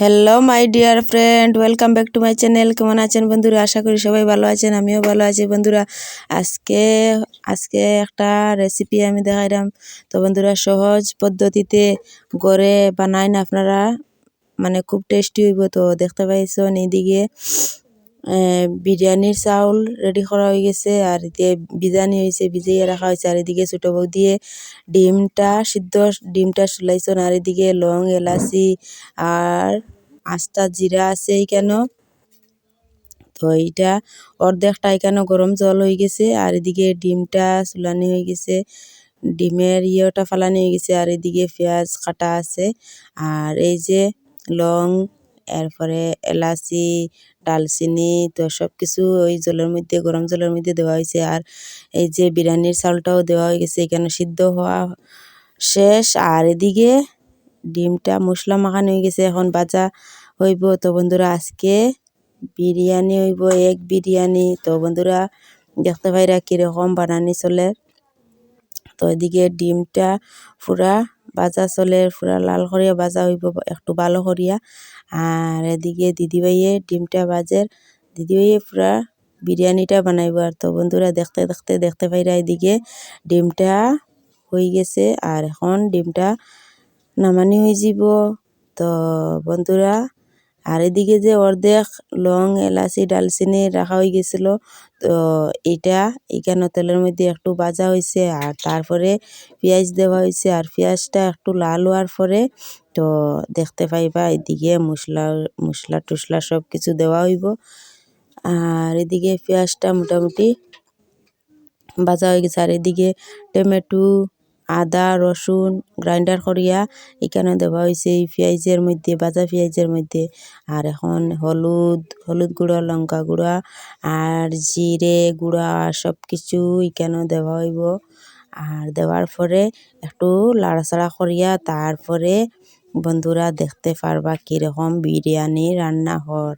Hello my dear friend welcome back to my channel কেমন আছেন বন্ধুরা? আশা করি সবাই ভালো আছেন, আমিও ভালো আছি বন্ধুরা। আজকে আজকে একটা রেসিপি আমি দেখাইলাম। তো বন্ধুরা, সহজ পদ্ধতিতে গড়ে বানাইন আপনারা। মানে খুব টেস্টি হইব তো, দেখতে পাইছেন এইদিকে। বিরিয়ানির চাউল রেডি করা হয়ে গেছে আর এদিকে বিরিয়ানি হয়েছে ভিজিয়ে রাখা হয়েছে আর এদিকে ছোটো বউ দিয়ে ডিমটা, সিদ্ধ ডিমটা সুলাইছেন আর এদিকে লং এলাচি আর আস্তা জিরা আছে এইখানো তো এইটা অর্ধেকটা এখানে গরম জল হয়ে গেছে। আর এদিকে ডিমটা চুলানি হয়ে গেছে। ডিমের ইয়েটা ফালানি হয়ে গেছে। আর এদিকে পেঁয়াজ কাটা আছে। আর এই যে লং এরপরে এলাচি, ডালচিনি, তো সব কিছু ওই জলের মধ্যে, গরম জলের মধ্যে দেওয়া হয়েছে। আর এই যে বিরিয়ানির চাউলটাও দেওয়া হয়ে গেছে, এখানে সিদ্ধ হওয়া শেষ। আর এদিকে ডিমটা মশলা মাখানো হয়ে গেছে, এখন বাজা হইব। তো বন্ধুরা, আজকে বিরিয়ানি হইব, এক বিরিয়ানি। তো বন্ধুরা, দেখতে পাইরা কীরকম বানানি চলে। তো এদিকে ডিমটা পুরা বাজা চলে পুরা লাল করিয়া বাজা হইব একটু ভালো করিয়া আর এদিকে দিদিভাইয়ে ডিমটা বাজের দিদিভাইয়ে পুরা বিরিয়ানিটা বানাইব আর তো বন্ধুরা দেখতে দেখতে দেখতে পাইরা এদিকে ডিমটা হয়ে গেছে আর এখন ডিমটা নামানি হয়ে যাব। তো বন্ধুরা আর এদিকে যে অর্ধেক লং এলাচি ডালচিনি রাখা হয়ে গেছিল, তো এটা এখানে তেলের মধ্যে একটু ভাজা হয়েছে আর তারপরে পেঁয়াজ দেওয়া হয়েছে আর পেঁয়াজটা একটু লাল হওয়ার পরে তো দেখতে পাইবা এদিকে মশলা মশলা টশলা সব কিছু দেওয়া হইব। আর এদিকে পেঁয়াজটা মোটামুটি ভাজা হয়ে গেছে। আর এদিকে টমেটো আদা, রসুন গ্রাইন্ডার করিয়া এখানে দেওয়া হয়েছে এই পেঁয়াজের মধ্যে ভাজা পেঁয়াজের মধ্যে। আর এখন হলুদ হলুদ গুঁড়া, লঙ্কা গুঁড়া আর জিরে গুঁড়া সব কিছু এখানে দেওয়া হইব। আর দেওয়ার পরে একটু লাড়াচাড়া করিয়া তারপরে বন্ধুরা দেখতে পারবা কীরকম বিরিয়ানি রান্না হর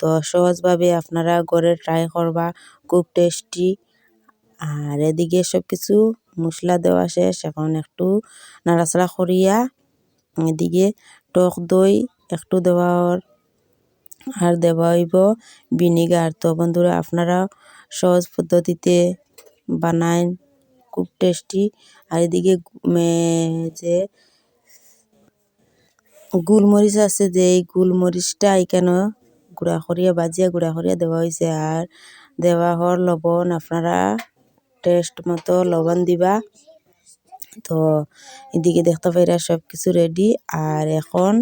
তো সহজভাবে আপনারা ঘরে ট্রাই করবা, খুব টেস্টি আর এদিকে সব কিছু মশলা দেওয়া শেষ। এখন একটু নাড়াচাড়া করিয়া এদিকে টক দই একটু দেওয়া আর দেওয়া হইব ভিনিগার। তো বন্ধুরা, আপনারা সহজ পদ্ধতিতে বানাইন খুব টেস্টি আর এদিকে যে গোলমরিচ আছে, যে এই গোলমরিচটা এখানে গুঁড়া করিয়া বাজিয়া গুঁড়া করিয়া দেওয়া হয়েছে আর দেওয়া হর লবণ আপনারা টেস্ট মতো লবণ দিবা। তো এদিকে দেখতে পাইরা সব কিছু রেডি আর এখন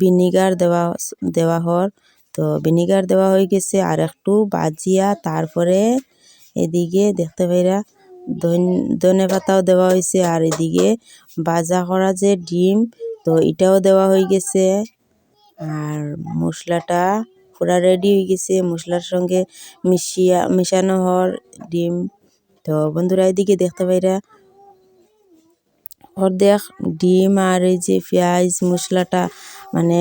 ভিনিগার দেওয়া দেওয়া হর তো ভিনিগার দেওয়া হয়ে গেছে আর একটু বাজিয়া তারপরে এদিকে দেখতে পাইরা ধনে পাতাও দেওয়া হয়েছে। আর এদিকে বাজা করা যে ডিম, তো এটাও দেওয়া হয়ে গেছে। আর মশলাটা পুরা রেডি হয়ে গেছে। মশলার সঙ্গে মিশিয়া, মিশানো হর ডিম। তো বন্ধুরা এদিকে দেখতে পাইরা অর্ধেক ডিম আর এই যে পেঁয়াজ মশলাটা মানে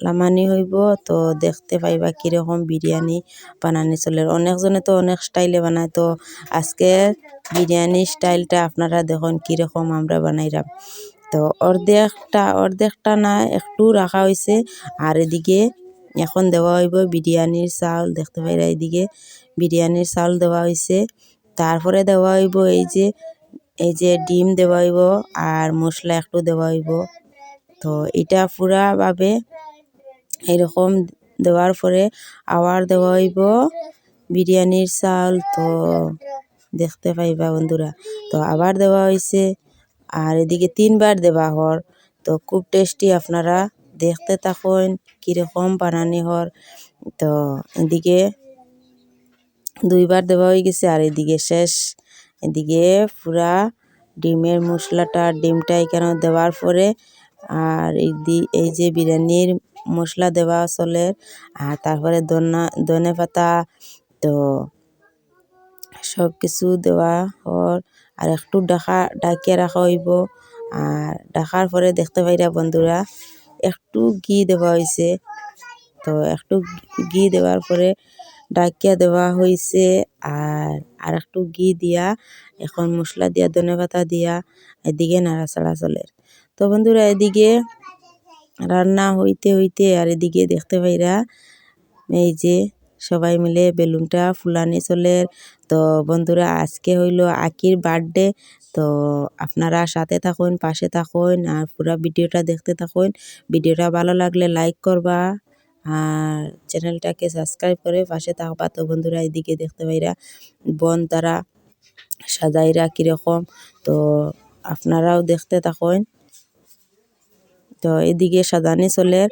লামানি হইব, তো দেখতে পাইবা কীরকম বিরিয়ানি বানানি চলে। অনেকজনে তো অনেক স্টাইলে বানায়, তো আজকে বিরিয়ানি স্টাইলটা আপনারা দেখুন কীরকম আমরা বানাইলাম তো অর্ধেকটা অর্ধেকটা না, একটু রাখা হয়েছে আর এদিকে এখন দেওয়া হইব বিরিয়ানির চাউল দেখতে পাইরা এদিকে বিরিয়ানির চাউল দেওয়া হয়েছে তারপরে দেওয়া হইব এই যে এই যে ডিম দেওয়া হইব আর মশলা একটু দেওয়া হইব। তো এটা পুরাভাবে এরকম দেওয়ার পরে আবার দেওয়া হইব বিরিয়ানির চাল। তো দেখতে পাইবা বন্ধুরা, তো আবার দেওয়া হয়েছে আর এদিকে তিনবার দেওয়া হর তো খুব টেস্টি আপনারা দেখতে থাকুন, কীরকম বানানি হর তো এদিকে দুইবার দেওয়া হয়ে গেছে, আর এদিকে শেষ। এদিকে পুরা ডিমের মশলাটা, ডিমটা এখানে দেওয়ার পরে, আর এই যে বিরিয়ানির মশলা দেওয়া চলে, আর তারপরে ধনা পাতা, তো সব কিছু দেওয়া হর আর একটু ডাকা ডাকিয়ে রাখা হইব। আর ডাকার পরে দেখতে পাইরা বন্ধুরা, একটু ঘি দেওয়া হয়েছে তো একটু ঘি দেওয়ার পরে ডাকিয়া দেওয়া হয়েছে আর আর একটু ঘি দিয়া, এখন মশলা দিয়া, ধনে পাতা দিয়া এদিকে নাড়াচাড়া চলে। তো বন্ধুরা, এদিকে রান্না হইতে হইতে আর এদিকে দেখতে পাইরা এই যে সবাই মিলে বেলুনটা ফুলানি চলের তো বন্ধুরা, আজকে হইল আকির বার্থডে। তো আপনারা সাথে থাকুন, পাশে থাকুন আর পুরা ভিডিওটা দেখতে থাকুন। ভিডিওটা ভালো লাগলে লাইক করবা। আর চ্যানেলটাকে সাবস্ক্রাইব করে পাশে থাকবা তো বন্ধুরা এদিকে দেখতে পাইরা, বন তারা সাজাইরা কীরকম। তো আপনারাও দেখতে থাকুন। তো এদিকে সাজানি চলে,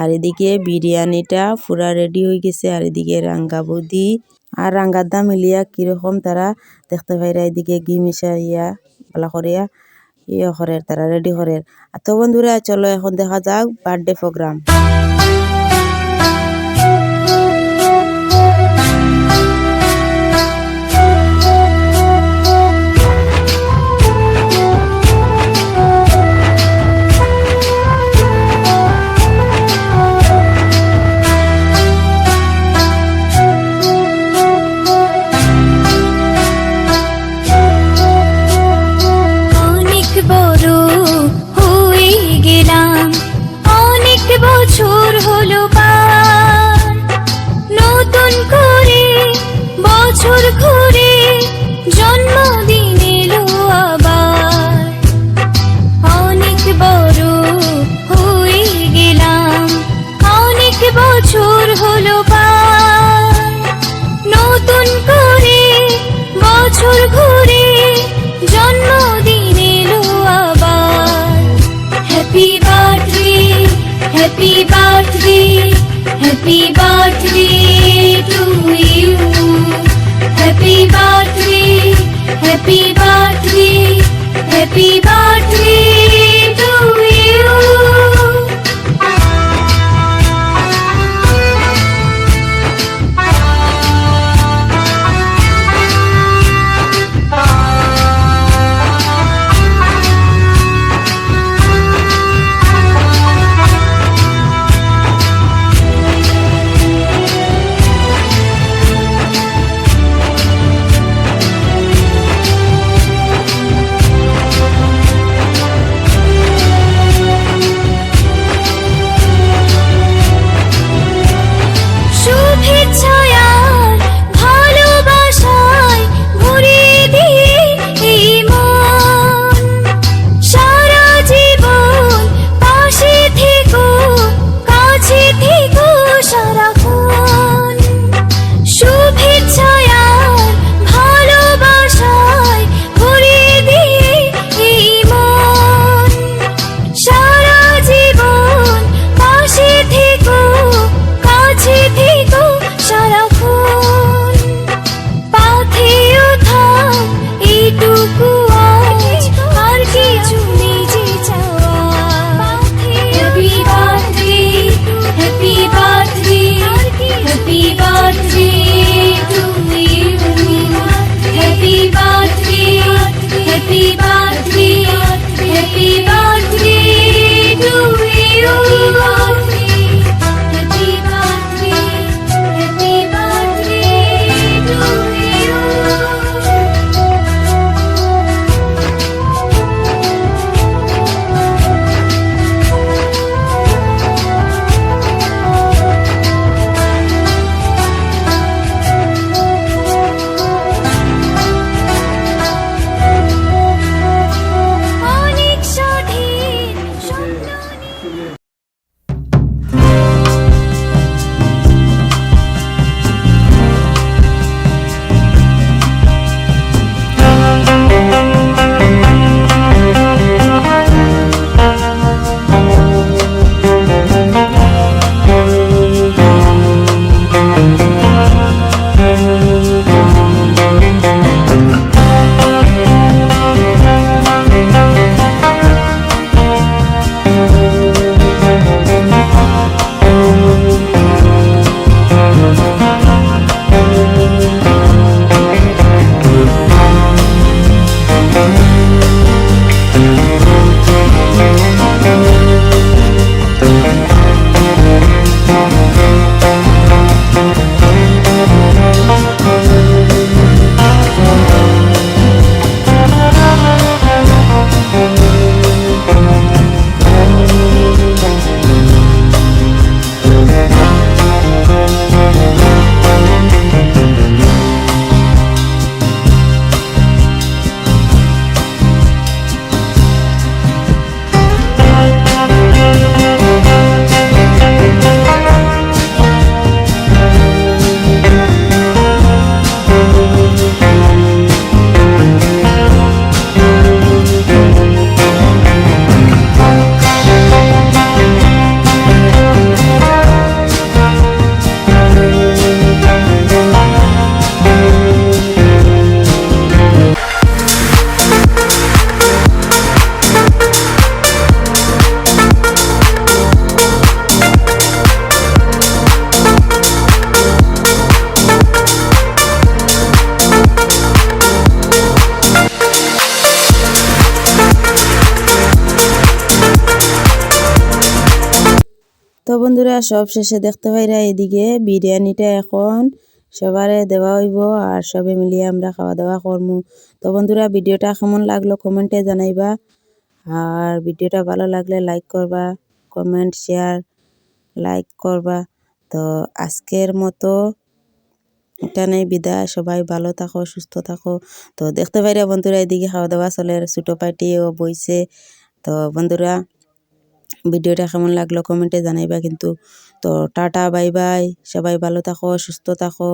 আর এদিকে বিরিয়ানিটা পুরা রেডি হয়ে গেছে, আর এদিকে রাঙ্গা বৌদি আর রাঙ্গার দাম মিলিয়া কীরকম তারা দেখতে পাইরা এদিকে ঘি মিশাইয়া ভালো করিয়া ইয়ে করে তারা রেডি করে আর তো বন্ধুরা, চলো এখন দেখা যাক বার্থডে প্রোগ্রাম বছর ঘুরে জন্মদিন এলো আবার happy birthday happy birthday happy birthday to you happy birthday happy birthday happy বন্ধুরা সব শেষে দেখতে পাইরা এদিকে বিরিয়ানিটা এখন সবারে দেওয়া হইব আর সবে মিলিয়ে আমরা খাওয়া দাওয়া করমু। তো বন্ধুরা, ভিডিওটা কেমন লাগল কমেন্টে জানাইবা আর ভিডিওটা ভালো লাগলে লাইক করবা কমেন্ট শেয়ার লাইক করবা। তো আজকের মতো এটা নেই বিদায়। সবাই ভালো থাকো, সুস্থ থাকো। তো দেখতে পাইরা বন্ধুরা, এদিকে খাওয়া দাওয়া চলে, ছোটো পার্টিও বইছে। তো বন্ধুরা ভিডিওটা কেমন লাগল কমেন্টে জানাইবা কিন্তু। তো টাটা বাই বাই সবাই ভালো থাকো, সুস্থ থাকো।